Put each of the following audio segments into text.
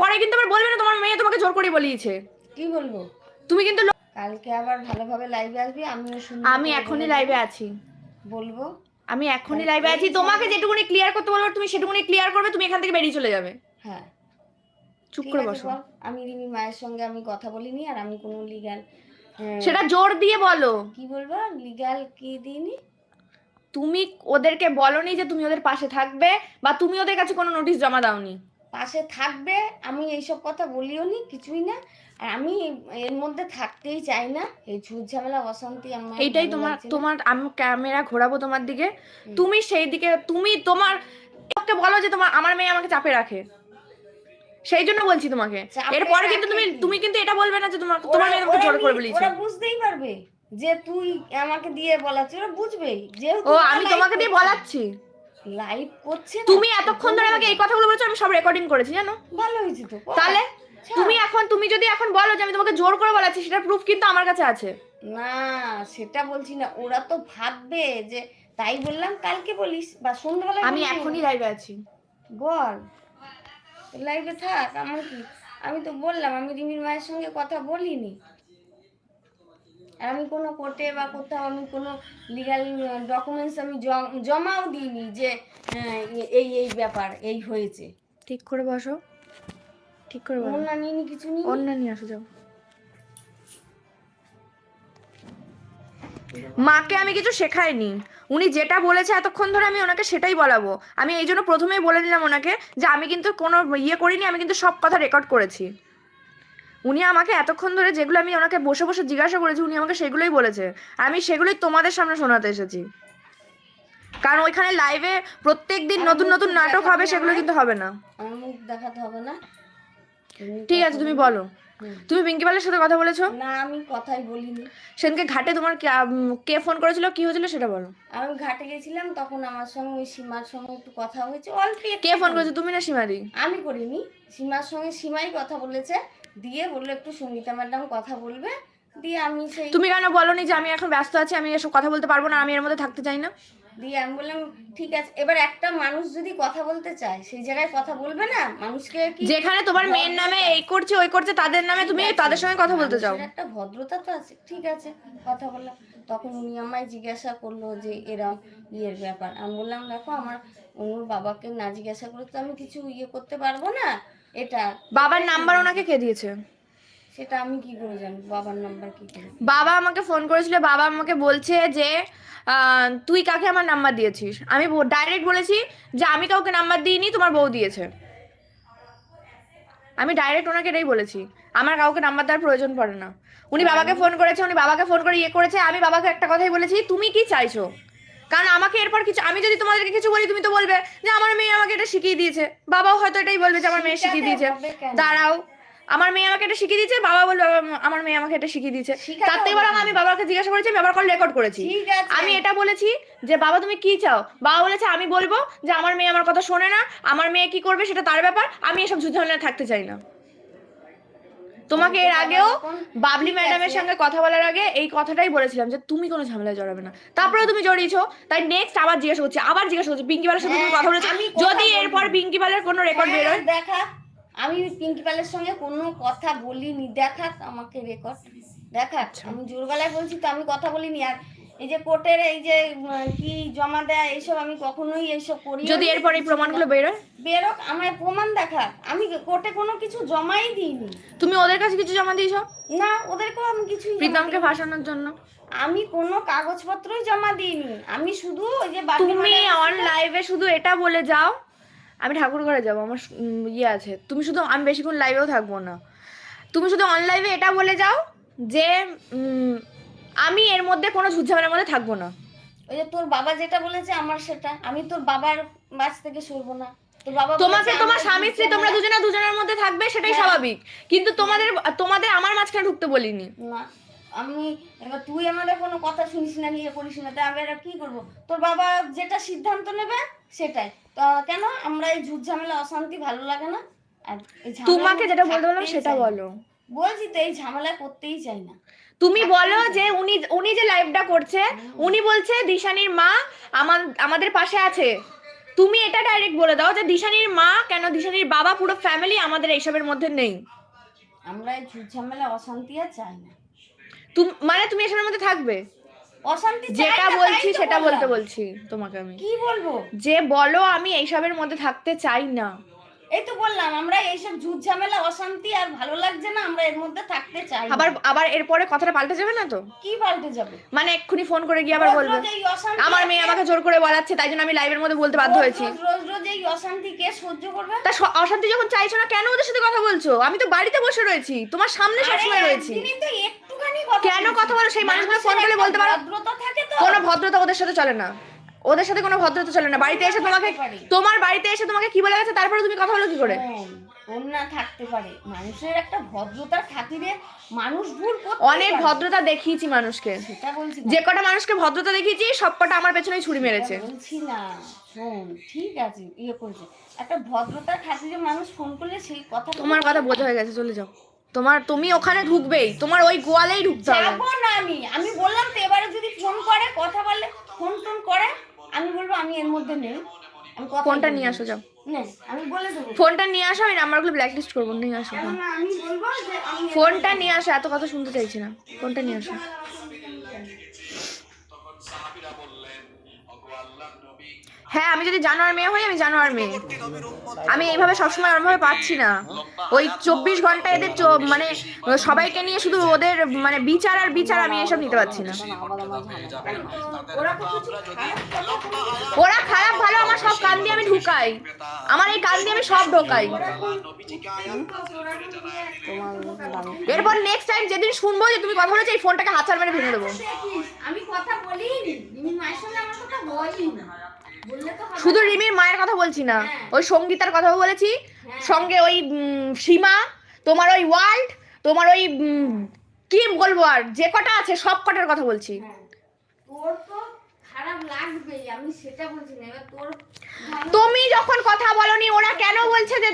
এরপরে কিন্তু আবার বলবে না তোমার মেয়ে তোমাকে জোর করে বলিয়েছে। কি বলব? তুমি কিন্তু কালকে আবার ভালোভাবে লাইভে আসবি শুনব আমি এখনই লাইভে আছি। বলব? আমি এখনই লাইভে আছি। তোমাকে যেটুকুনি ক্লিয়ার করতে বলব তুমি সেটুকুনি ক্লিয়ার করবে তুমি এখান থেকে বেরিয়ে চলে যাবে। হ্যাঁ। চুপ করে বসো। আমি রিমির মায়ের সঙ্গে আমি কথা বলিনি আর আমি কোনো লিগ্যাল সেটা জোর দিয়ে বলো। কি বলব? লিগ্যাল কি দিইনি? তুমি ওদেরকে বলনি যে তুমি ওদের পাশে থাকবে বা তুমি ওদের কাছে কোনো নোটিশ জমা দাওনি। পাশে থাকবে আমি এইসব কথা বলিও নি কিছুই না। আর আমি এর মধ্যে থাকতেই চাই না এই ঝুট ঝামেলা অশান্তি আমার এইটাই তোমার তোমার আমি ক্যামেরা ঘোরাবো তোমার দিকে। তুমি সেই দিকে তুমি তোমার ওকে বলো যে তোমার আমার মেয়ে আমাকে চাপে রাখে। সেই জন্য বলছি তোমাকে। এরপরে কিন্তু তুমি তুমি কিন্তু এটা বলবে না যে তোমার তোমার মেয়ে ওরা জোর করে বলিয়েছে ওরা বুঝতেই পারবে যে তুই আমাকে দিয়ে বলাচ্ছিস ওরা বুঝবেই। যে ও আমি তোমাকে দিয়ে বলাচ্ছি। লাইভ করছে তুমি এতক্ষণ ধরে আমাকে এই কথাগুলো বলেছ আমি সব রেকর্ডিং করেছি জানো? ভালো হয়েছে তো। তাহলে আচ্ছা। তুমি এখন তুমি যদি এখন বলো যে আমি তোমাকে জোর করে বলাচ্ছি সেটা প্রুফ কিন্তু আমার কাছে আছে। না সেটা বলছি না। ওরা তো ভাববে যে তাই বললাম কালকে বলিস বা সন্ধ্যাবেলা আমি। এখনই লাইভে আছি। বল। লাইভে থাক আমার কি? আমি তো বললাম আমি রিমির মায়ের সঙ্গে কথা বলিনি। আর আমি কোনো কোর্টে বা কোথাও আমি কোনো লিগাল ডকুমেন্টস আমি জ- জমাও দিইনি যে এই এই ব্যাপার এই হয়েছে। ঠিক করে বসো। ঠিক করে বসো। অন্য নিইনি কিছু নিই অন্য নিয়ে আসো যাও। মাকে আমি কিছু শেখাইনি। উনি যেটা বলেছে এতক্ষণ ধরে আমি ওনাকে সেটাই বলাবো। আমি এই জন্য প্রথমেই বলে দিলাম ওনাকে যে আমি কিন্তু কোনো ইয়ে করিনি আমি কিন্তু সব কথা রেকর্ড করেছি। উনি আমাকে এতক্ষণ ধরে যেগুলো আমি ওনাকে বসে বসে জিজ্ঞাসা করেছি উনি আমাকে সেগুলোই বলেছে। আমি সেগুলোই তোমাদের সামনে শোনাতে এসেছি। কারণ ওইখানে লাইভে প্রত্যেক দিন নতুন নতুন নাটক হবে সেগুলো কিন্তু হবে না। মুখ দেখাতে হবে না? ঠিক আছে তুমি বলো। তুমি পিঙ্কি পালের সাথে কথা বলেছ? না আমি কথাই বলিনি। সেদিনকে ঘাটে তোমার কে- ফোন করেছিল? কি হয়েছিল সেটা বলো। আমি ঘাটে গেছিলাম তখন আমার সঙ্গে ওই সীমার সঙ্গে একটু কথা হয়েছে। অল্প। কে ফোন করেছে? তুমি না সীমাদি? আমি করিনি। সীমার সঙ্গে সীমাই কথা বলেছে। দিয়ে বলল একটু সুমিতা ম্যাডাম কথা বলবে। দিয়ে আমি সেই তুমি কেন বলনি যে আমি এখন ব্যস্ত আছি আমি এসব কথা বলতে পারব না আমি এর মধ্যে থাকতে চাই না? দিয়ে আমি বললাম ঠিক আছে। এবার একটা মানুষ যদি কথা বলতে চায় সেই জায়গায় কথা বলবে না? মানুষকে কি যেখানে তোমার মেয়ের নামে এই করছে ওই করছে তাদের নামে তুমি তাদের সঙ্গে কথা বলতে চাও। একটা ভদ্রতা তো আছে ঠিক আছে কথা বললাম। তখন উনি আমায় জিজ্ঞাসা করল যে এরম ইয়ের ব্যাপার? আমি বললাম দেখো আমার ওর বাবাকে না জিজ্ঞাসা করে তো আমি কিছু ইয়ে করতে পারব না। এটা। বাবার নাম্বার ওনাকে কে দিয়েছে? সেটা আমি কি করে জানি বাবার নাম্বার কি করে বাবা আমাকে ফোন করেছিল বাবা আমাকে বলছে যে তুই কাকে আমার নাম্বার দিয়েছিস? আমি ডাইরেক্ট বলেছি যে আমি কাউকে নাম্বার দিইনি তোমার বউ দিয়েছে। আমি ডাইরেক্ট ওনাকে এটাই বলেছি আমার কাউকে নাম্বার দেওয়ার প্রয়োজন পড়ে না। উনি বাবাকে ফোন করেছে উনি বাবাকে ফোন করে ইয়ে করেছে আমি বাবাকে একটা কথাই বলেছি তুমি কি চাইছো? কারণ আমাকে এরপর কিছু আমি যদি তোমাদেরকে কিছু বলি তুমি তো বলবে যে আমার মেয়ে আমাকে এটা শিখিয়ে দিয়েছে। বাবাও হয়তো এটাই বলবে যে আমার মেয়ে শিখিয়ে দিয়েছে। দাঁড়াও। আমার মেয়ে আমাকে এটা শিখিয়ে দিয়েছে বাবা বলবে আমার মেয়ে আমাকে এটা শিখিয়ে দিয়েছে। তার থেকে বরং আমি বাবাকে জিজ্ঞাসা করেছি ব্যবহার করে রেকর্ড করেছি। আমি এটা বলেছি যে বাবা তুমি কি চাও? বাবা বলেছে আমি বলব যে আমার মেয়ে আমার কথা শোনে না। আমার মেয়ে কি করবে সেটা তার ব্যাপার। আমি এসব যুদ্ধ থাকতে চাই না। তোমাকে এর আগেও বাবলি ম্যাডামের সঙ্গে কথা বলার আগে এই কথাটাই বলেছিলাম যে তুমি কোনো ঝামেলায় জড়াবে না। তারপরে তুমি জড়িয়েছো তাই নেক্সট আবার জিজ্ঞাসা করছি আবার জিজ্ঞাসা করছি পিঙ্কি বালের সাথে তুমি হ্যাঁ, কথা বলেছ? আমি যদি এরপর পিঙ্কি পালের কোনো রেকর্ড বের বেরোয় দেখা আমি পিঙ্কি পালের সঙ্গে কোনো কথা বলিনি। দেখাক আমাকে রেকর্ড দেখাক আচ্ছা। আমি জোরবেলায় বলছি তো আমি কথা বলিনি। আর এই যে কোর্টের এই যে কি জমা দেয় এইসব আমি কখনোই এইসব করি যদি এরপর এই প্রমাণগুলো বেরোয় বেরোক আমায় প্রমাণ দেখা। আমি কোর্টে কোনো কিছু জমাই দিইনি। তুমি ওদের কাছে কিছু জমা দিয়েছ? না ওদেরকেও আমি জমা প্রীতমকে। ভাসানোর জন্য। আমি কোনো কাগজপত্রই জমা দিইনি। আমি শুধু ওই যে বাকি তুমি অন লাইভে শুধু এটা বলে যাও। আমি ঠাকুর ঘরে যাব আমার ইয়ে আছে। তুমি শুধু আমি বেশিক্ষণ লাইভেও থাকব না। তুমি শুধু অন লাইভে এটা বলে যাও যে আমি এর মধ্যে কোনো ঝুটঝামেলার মধ্যে থাকব না। ওই যে তোর বাবা যেটা বলেছে আমার সেটা। আমি তোর বাবার বাস থেকে সরবো না। তোর তোমাকে তোমার স্বামী স্ত্রী তোমরা দুজনে দুজনের মধ্যে থাকবে সেটাই হ্যাঁ। স্বাভাবিক। কিন্তু তোমাদের তোমাদের আমার মাঝখানে ঢুকতে বলিনি। না আমি এবার তুই আমাদের কোনো কথা শুনিস না নিয়ে করিস না তা আমি কি করব? তোর বাবা যেটা সিদ্ধান্ত নেবে সেটাই। তো কেন? আমরা এই ঝুট ঝামেলা অশান্তি ভালো লাগে না। আর তোমাকে যেটা বলতে বললাম সেটা বলো। বলছি তো এই ঝামেলা করতেই চাই না। তুমি বলো যে উনি উনি যে লাইভটা করছে উনি বলছে দিশানির মা আমাদের পাশে আছে। তুমি এটা ডাইরেক্ট বলে দাও যে দিশানির মা কেন? দিশানির বাবা পুরো ফ্যামিলি আমাদের এইসবের মধ্যে নেই। আমরা এই ঝামেলা অশান্তি আর চাই না। তুমি মানে তুমি এসবের মধ্যে থাকবে? অশান্তি যেটা বলছি সেটা বলতে বলছি তোমাকে আমি। কি বলব? যে বলো আমি এইসবের মধ্যে থাকতে চাই না। এই তো বললাম আমরা এইসব ঝুট ঝামেলা অশান্তি আর ভালো লাগছে না আমরা এর মধ্যে থাকতে চাই আবার আবার এরপরে কথাটা পাল্টে যাবে না তো? কি পাল্টে যাবে? মানে এক্ষুনি ফোন করে গিয়ে আবার বলবে। আমার মেয়ে আমাকে জোর করে বলাচ্ছে তাই জন্য আমি লাইভের মধ্যে বলতে বাধ্য হয়েছি। রোজ রোজ এই অশান্তি কে সহ্য করবে? তা অশান্তি যখন চাইছো না কেন ওদের সাথে কথা বলছো? আমি তো বাড়িতে বসে রয়েছি তোমার সামনে সবসময় রয়েছি। একটুখানি কেন কথা বলো? সেই মানুষগুলো ফোন মানুষের বলতে পারো? ভদ্রতা থাকে তো। কোনো ভদ্রতা ওদের সাথে চলে না। ওদের সাথে কোনো ভদ্রতা চলে না। বাড়িতে এসে তোমাকে তোমার বাড়িতে এসে তোমাকে কি বলে গেছে? তারপরে তুমি কথা বলো কি করে? শোন, অন্যা থাকতে পারে। মানুষের একটা ভদ্রতার খাতিরে মানুষ ভুল অনেক ভদ্রতা দেখিয়েছি মানুষকে। সেটা বলছি যে কটা মানুষকে ভদ্রতা দেখিয়েছি সব কটা আমার পেছনেই ছুরি মেরেছে। বলছি না। শোন ঠিক আছে ইয়ে করছে। একটা ভদ্রতার খাতিরে মানুষ ফোন করলে সেই কথা তোমার কথা বোঝা হয়ে গেছে চলে যাও। তোমার তুমি ওখানে ঢুকবেই। তোমার ওই গোয়ালেই ঢুকতে হবে। যাব না আমি। আমি বললাম তো এবারে যদি ফোন করে কথা বললে ফোন টোন করে। আমি বলব আমি এর মধ্যে নেই। আমি কথা ফোনটা নিয়ে আসো যাও। নে, আমি বলে দেবো। ফোনটা নিয়ে আসো আমি নাম্বারগুলো ব্ল্যাক লিস্ট করব নিয়ে আসো। এখন আমি বলব যে আমি ফোনটা নিয়ে আসো এত কথা শুনতে চাইছি না। ফোনটা নিয়ে আসো। হ্যাঁ আমি যদি জানোয়ার মেয়ে হই, আমি জানোয়ার মেয়ে। আমি এইভাবে সবসময় ওরভাবে পাচ্ছি না। ওই চব্বিশ ঘণ্টা এদের মানে সবাইকে নিয়ে শুধু ওদের মানে বিচার আর বিচার আমি এসব নিতে পারছি না। ওরা খারাপ বলে ভালো, আমার সব কান দিয়ে আমি ঢুকাই। আমার এই কান দিয়ে আমি সব ঢোকাই। এরপর নেক্সট টাইম যেদিন শুনব যে তুমি কথা বলেছ, এই ফোনটাকে হাত মেরে ভেঙে দেবো। আমি কথা সঙ্গে আমার কথা তো হবে শুধু রিমির মায়ের কথা বলছি না ওই সঙ্গীতার কথাও বলেছি। সঙ্গে ওই সীমা তোমার ওই ওয়ার্ল্ড তোমার ওই কি বলব আর যে কটা আছে সব কটার কথা বলছি। হ্যাঁ। তুমি যখন কথা বলনি ওরা কেন বলছে যে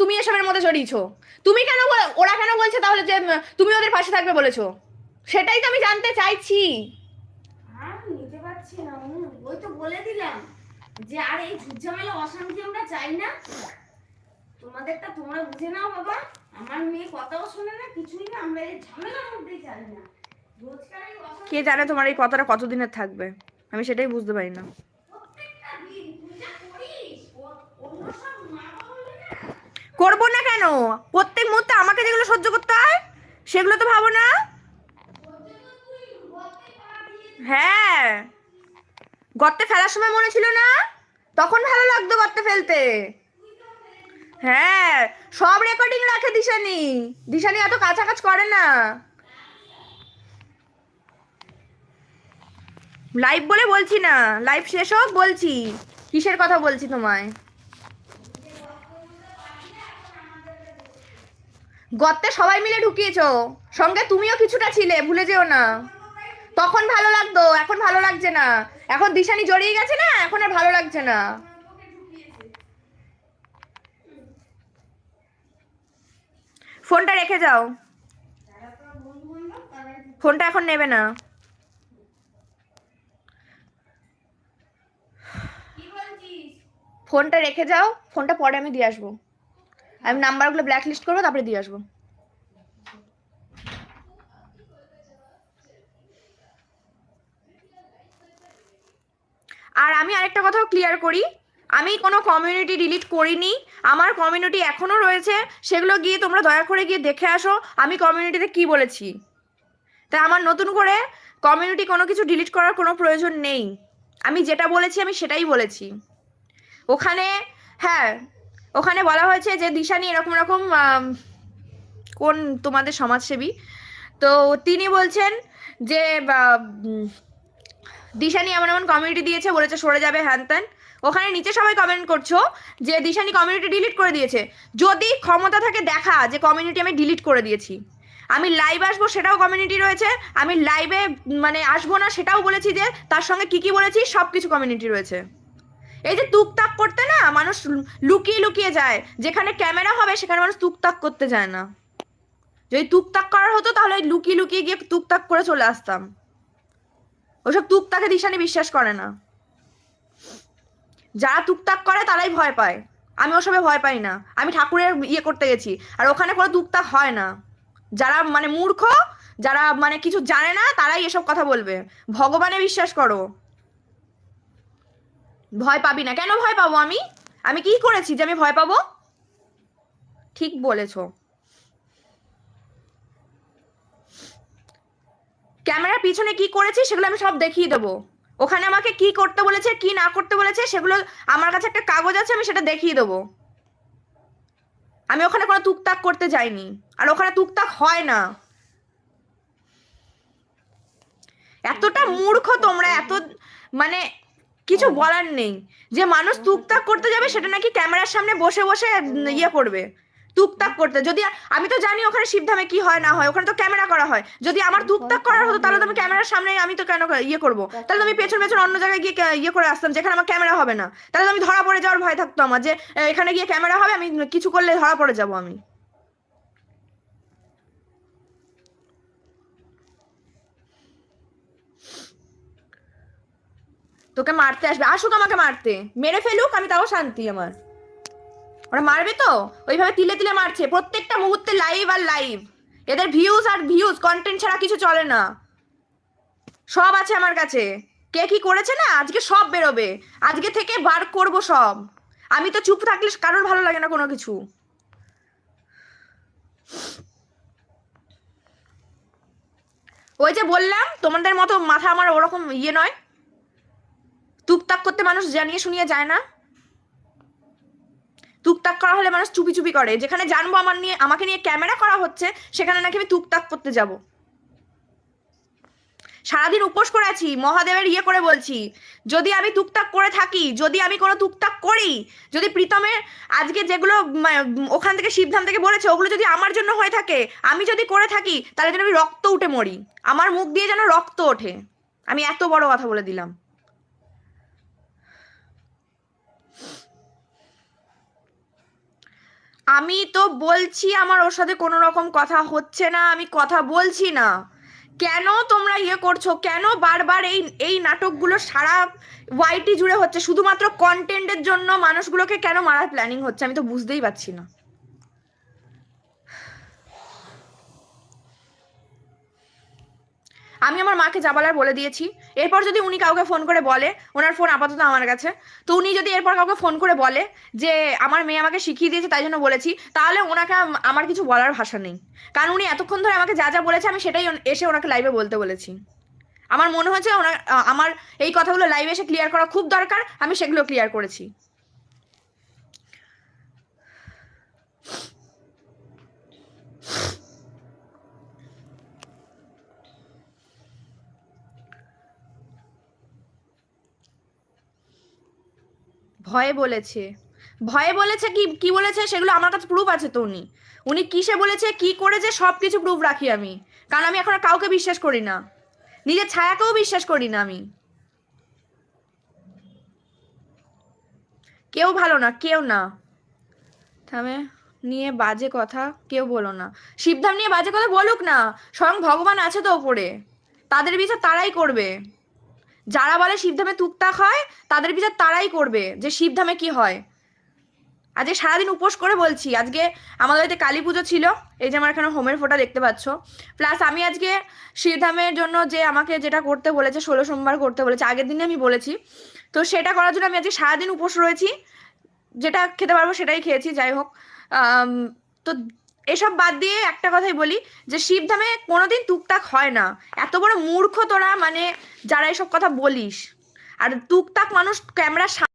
তুমি এসবের মধ্যে জড়িয়েছো? তুমি কেন ওরা কেন বলছে তাহলে যে তুমি ওদের পাশে থাকবে বলেছ? সেটাই তো আমি জানতে চাইছি। আর নিতে পারছি না ওই তো বলে দিলাম। যে আর এই ঝুটঝামেলা অশান্তি আমরা চাই না। তোমাদেরটা তোমরা বুঝে নাও বাবা। আমার মেয়ে কথাও শোনে না কিছুই না। আমরা এই ঝামেলার মধ্যেই চাই না। কে জানে তোমার এই কথাটা কতদিনের থাকবে? আমি সেটাই বুঝতে পারি না। করব না কেন? প্রত্যেক মুহূর্তে আমাকে যেগুলো সহ্য করতে হয় সেগুলো তো ভাবো না। হ্যাঁ। গর্তে ফেলার সময় মনে ছিল না? তখন ভালো লাগতো গর্তে ফেলতে। হ্যাঁ সব রেকর্ডিং রাখে দিশানি। দিশানি এত কাছাকাছ করে না। লাইভ বলে বলছি না। লাইভ শেষ হোক, বলছি। কিসের কথা বলছি তোমায়? গর্তে সবাই মিলে ঢুকিয়েছো। সঙ্গে তুমিও কিছুটা ছিলে, ভুলে যেও না। তখন ভালো লাগতো, এখন ভালো লাগছে না। এখন দিশানি জড়িয়ে গেছে না? এখন আর ভালো লাগছে না। ফোনটা রেখে যাও। ফোনটা এখন নেবে না। ফোনটা রেখে যাও। ফোনটা পরে আমি দিয়ে আসব। আমি নাম্বারগুলো ব্ল্যাক লিস্ট করব, তারপরে দিয়ে আসব। আর আমি আরেকটা কথাও ক্লিয়ার করি। আমি কোনো কমিউনিটি ডিলিট করিনি। আমার কমিউনিটি এখনও রয়েছে। সেগুলো গিয়ে তোমরা দয়া করে গিয়ে দেখে আসো। আমি কমিউনিটিতে কি বলেছি। তাই আমার নতুন করে কমিউনিটি কোনো কিছু ডিলিট করার কোনো প্রয়োজন নেই। আমি যেটা বলেছি, আমি সেটাই বলেছি। ওখানে হ্যাঁ ওখানে বলা হয়েছে যে দিশানি এরকম এরকম কোন তোমাদের সমাজসেবী? তো তিনি বলছেন যে দিশানি এমন এমন কমিউনিটি দিয়েছে, বলেছে সরে যাবে হ্যান ত্যান। ওখানে নিচে সবাই কমেন্ট করছ যে দিশানি কমিউনিটি ডিলিট করে দিয়েছে। যদি ক্ষমতা থাকে দেখা যে কমিউনিটি আমি ডিলিট করে দিয়েছি। আমি লাইভ আসব সেটাও কমিউনিটি রয়েছে, আমি লাইভে মানে আসব না সেটাও বলেছি যে তার সঙ্গে কি কি বলেছি সব কিছু কমিউনিটি রয়েছে। এই যে তুকতাক করতে না মানুষ লুকিয়ে লুকিয়ে যায়, যেখানে ক্যামেরা হবে সেখানে মানুষ তুকতাক করতে যায় না। যদি তুকতাক করার হতো তাহলে লুকিয়ে লুকিয়ে গিয়ে তুকতাক করে চলে আসতাম। ওসব তুকতাকে দিশানি বিশ্বাস করে না। যারা টুকটাক করে, তারাই ভয় পায়। আমি ওসবে ভয় পাই না। আমি ঠাকুরের ইয়ে করতে গেছি। আর ওখানে কোনো টুকটাক হয় না। যারা মানে মূর্খ, যারা মানে কিছু জানে না, তারাই এসব কথা বলবে। ভগবানে বিশ্বাস করো। ভয় পাবি না। কেন ভয় পাবো আমি? আমি কি করেছি যে আমি ভয় পাবো? ঠিক বলেছ। ক্যামেরার পিছনে কি করেছি সেগুলো আমি সব দেখিয়ে দেবো। ওখানে আমাকে কি করতে বলেছে, কি না করতে বলেছে সেগুলো আমার কাছে একটা কাগজ আছে, আমি সেটা দেখিয়ে দেবো। আমি ওখানে কোনো তুকতাক করতে যাইনি, আর ওখানে তুকতাক হয় না। এতটা মূর্খ তোমরা, এত মানে কিছু বলার নেই। যে মানুষ টুকটাক করতে যাবে সেটা নাকি ক্যামেরার সামনে বসে বসে ইয়ে করবে। টুকটাক করতে। যদি আমি তো জানি ওখানে শিবধামে কি হয়, না হয়, ওখানে তো ক্যামেরা করা হয়। যদি আমার টুকটাক করার হতো, তাহলে তো আমি ক্যামেরার সামনে আমি তো কেন ইয়ে করব? তাহলে আমি পেছন পেছন অন্য জায়গায় গিয়ে ইয়ে করে আসতাম, যেখানে আমার ক্যামেরা হবে না। তাহলে আমি ধরা পড়ে যাওয়ার ভয় থাকতো আমার যে এখানে গিয়ে ক্যামেরা হবে, আমি কিছু করলে ধরা পড়ে যাব আমি। তোকে মারতে আসবে। আসুক আমাকে মারতে। মেরে ফেলুক, আমি তাও শান্তি আমার। ওরা মারবে তো? ওইভাবে তিলে তিলে মারছে। প্রত্যেকটা মুহূর্তে লাইভ আর লাইভ এদের ভিউজ আর ভিউজ কন্টেন্ট ছাড়া কিছু চলে না। সব আছে আমার কাছে। কে কি করেছে না? আজকে সব বেরোবে। আজকে থেকে বার করব সব। আমি তো চুপ থাকলে কারোর ভালো লাগে না কোনো কিছু। ওই যে বললাম, তোমাদের মতো মাথা আমার ওরকম ইয়ে নয়। টুকটাক করতে মানুষ জানিয়ে শুনিয়ে যায় না। টুকটাক করা হলে মানুষ চুপি চুপি করে। যেখানে জানব আমার নিয়ে, আমাকে নিয়ে ক্যামেরা করা হচ্ছে, সেখানে নাকি আমি টুকটাক করতে যাব। সারাদিন উপোস করে আছি, মহাদেবের ইয়ে করে বলছি, যদি আমি টুকটাক করে থাকি, যদি আমি কোনো টুকটাক করি, যদি প্রীতমের আজকে যেগুলো ওখান থেকে শিবধাম থেকে বলেছে, ওগুলো যদি আমার জন্য হয়ে থাকে, আমি যদি করে থাকি, তাহলে যেন আমি রক্ত উঠে মরি। আমার মুখ দিয়ে যেন রক্ত ওঠে। আমি এত বড় কথা বলে দিলাম। আমি তো বলছি আমার ওর সাথে কোনো রকম কথা হচ্ছে না, আমি কথা বলছি না। কেন তোমরা ইয়ে করছ? কেন বারবার এই এই নাটকগুলো সারা ওয়াইটি জুড়ে হচ্ছে? শুধুমাত্র কন্টেন্টের জন্য মানুষগুলোকে কেন মারার প্ল্যানিং হচ্ছে? আমি তো বুঝতেই পারছি না। আমি আমার মাকে যা বলার বলে দিয়েছি। এরপর যদি উনি কাউকে ফোন করে বলে, ওনার ফোন আপাতত আমার কাছে। তো উনি যদি এরপর কাউকে ফোন করে বলে যে, আমার মেয়ে আমাকে শিখিয়ে দিয়েছে, তাই জন্য বলেছি, তাহলে ওনাকে আমার কিছু বলার ভাষা নেই। কারণ উনি এতক্ষণ ধরে আমাকে যা যা বলেছে, আমি সেটাই এসে ওনাকে লাইভে বলতে বলেছি। আমার মনে হয়েছে ওনার আমার এই কথাগুলো লাইভে এসে ক্লিয়ার করা খুব দরকার, আমি সেগুলো ক্লিয়ার করেছি। ভয়ে বলেছে। ভয়ে বলেছে কি কি বলেছে সেগুলো আমার কাছে প্রুফ আছে তো উনি। উনি কিসে বলেছে, কি করেছে সব কিছু প্রুফ রাখি আমি। কারণ আমি এখন কাউকে বিশ্বাস করি না। নিজের ছায়াকেও বিশ্বাস করি না আমি। কেউ ভালো না, কেউ না। থামে, নিয়ে বাজে কথা কেউ বলো না। শিবধাম নিয়ে বাজে কথা বলুক না। স্বয়ং ভগবান আছে তো ওপরে। তাদের বিচার তারাই করবে। যারা বলে শিবধামে তুকতাক হয়, তাদের বিচার তারাই করবে যে শিবধামে কি হয়। আজকে সারাদিন উপোস করে বলছি, আজকে আমাদের বাড়িতে কালী পুজো ছিল, এই যে আমার এখানে হোমের ফোঁটা দেখতে পাচ্ছ। প্লাস আমি আজকে শিবধামের জন্য যে আমাকে যেটা করতে বলেছে, ষোলো সোমবার করতে বলেছে, আগের দিনে আমি বলেছি। তো সেটা করার জন্য আমি আজকে সারাদিন উপোস রয়েছি, যেটা খেতে পারব সেটাই খেয়েছি, যাই হোক। তো এসব বাদ দিয়ে একটা কথাই বলি যে শিবধামে কোনোদিন টুকটাক হয় না। এত বড় মূর্খ তোরা মানে যারা এসব কথা বলিস। আর টুকটাক মানুষ ক্যামেরা